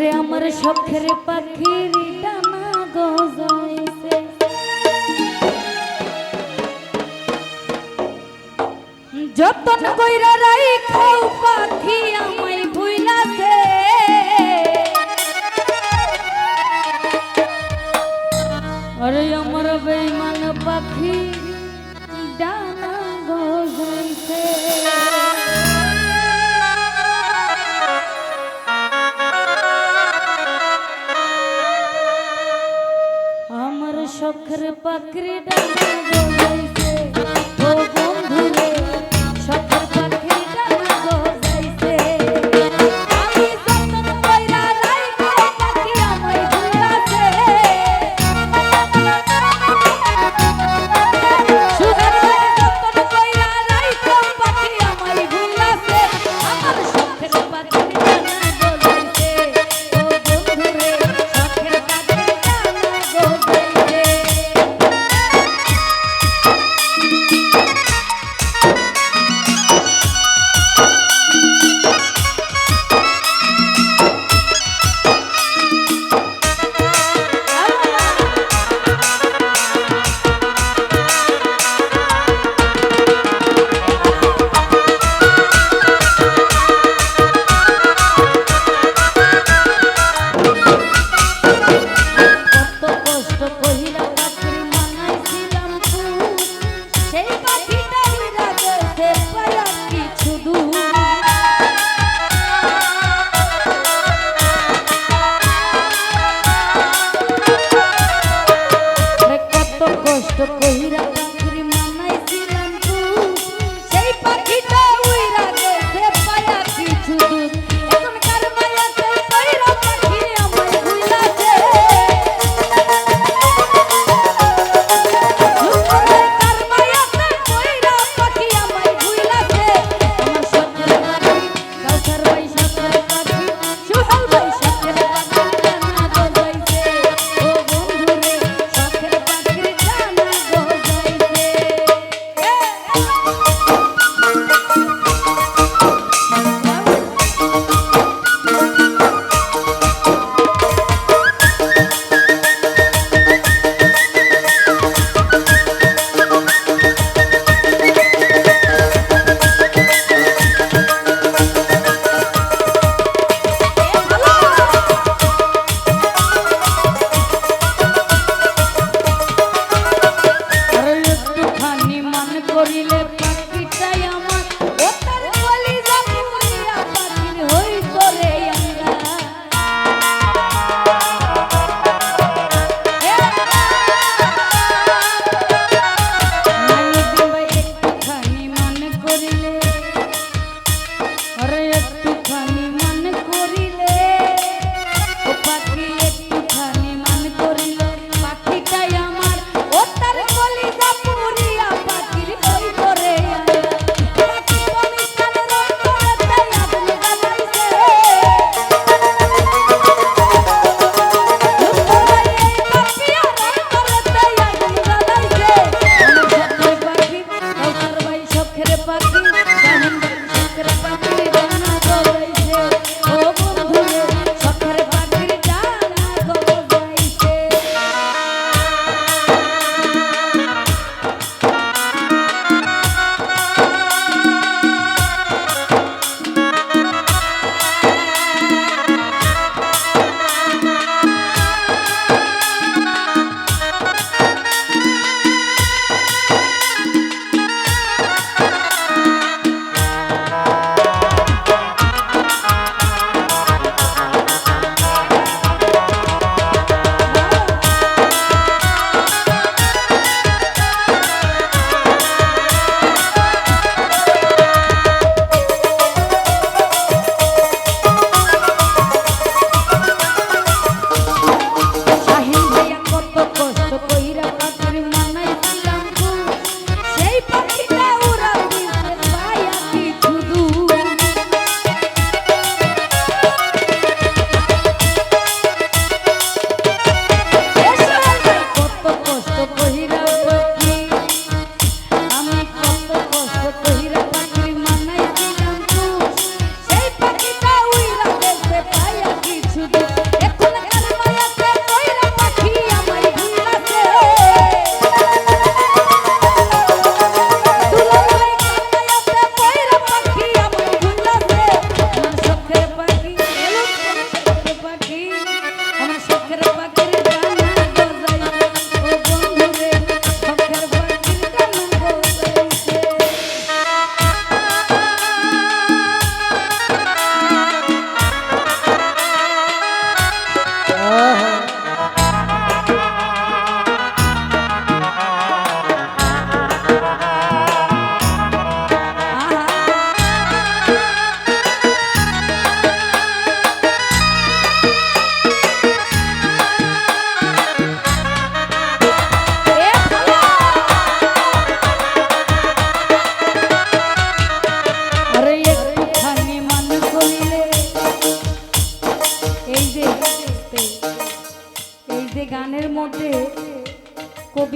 ওরে আমার শখের পাখির ডানা গজাইছে। যতন কইরা রাইখাও পাখি আমায় ভুইলাছে আরে আমার বেইমান পাখি ডানা শখের পাখরি ডানা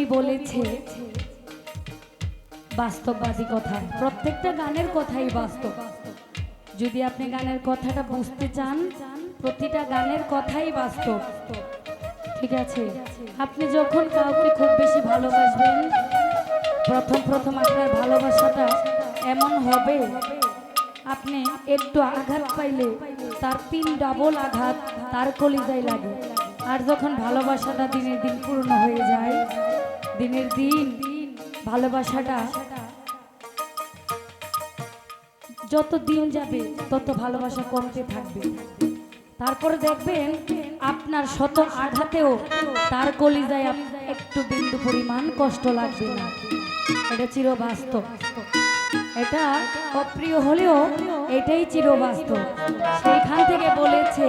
বলেছে, বাস্তববাদী কথা। প্রত্যেকটা গানের কথাই বাস্তব। যদি আপনি গানের কথাটা বুঝতে চান, প্রতিটা গানের কথাই বাস্তব। ঠিক আছে? আপনি যখন কাউকে খুব বেশি ভালোবাসবেন, প্রথম প্রথম আপনার ভালোবাসাটা এমন হবে, আপনি একটু আঘাত পাইলে তার তিন ডাবল আঘাত তার কলিজায় লাগে। আর যখন ভালোবাসাটা দিনের দিন পূর্ণ হয়ে যায় দিনের দিন ভালোবাসাটা যত দিন যাবে, তত ভালোবাসা কমতে থাকবে। তারপরে দেখবেন আপনার শত আঘাতেও তার কলিজায় একটু বিন্দু পরিমাণ কষ্ট লাগবে না। এটা চিরবাস্তব। এটা অপ্রিয় হলেও এটাই চিরবাস্তব। সেইখান থেকে বলেছে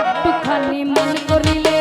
একটুখানি মন করিলে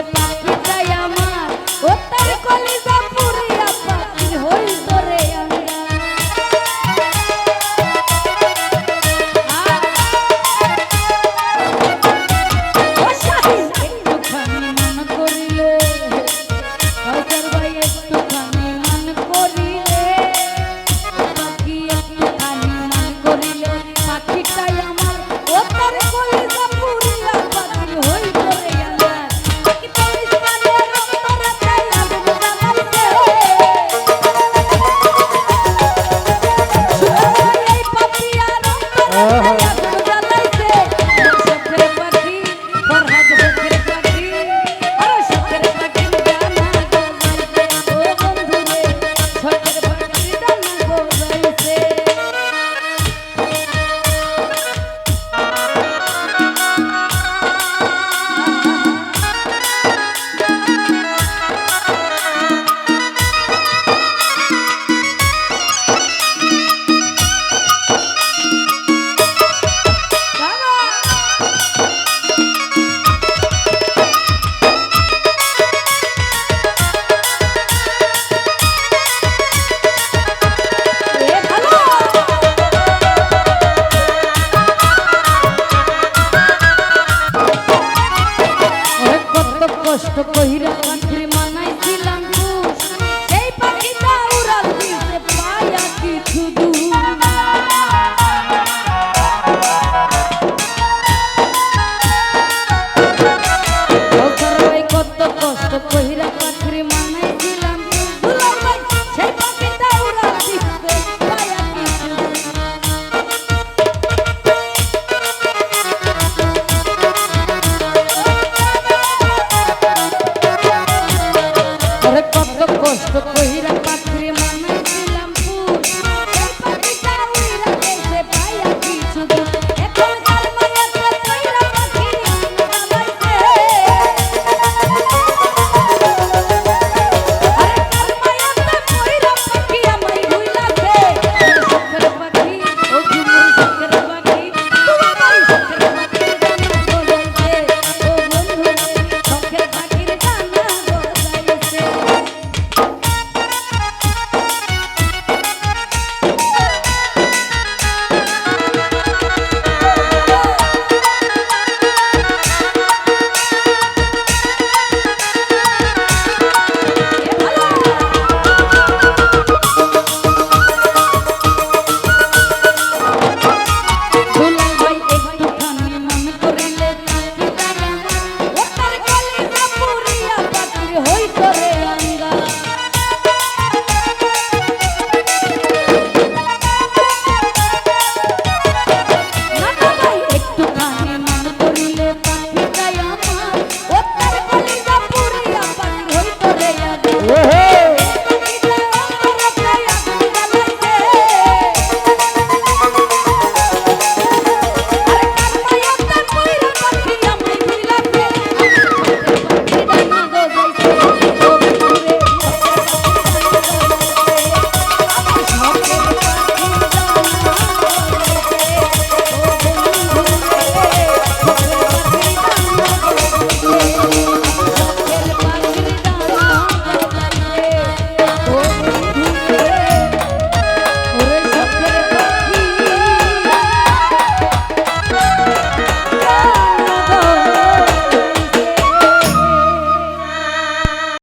শুধু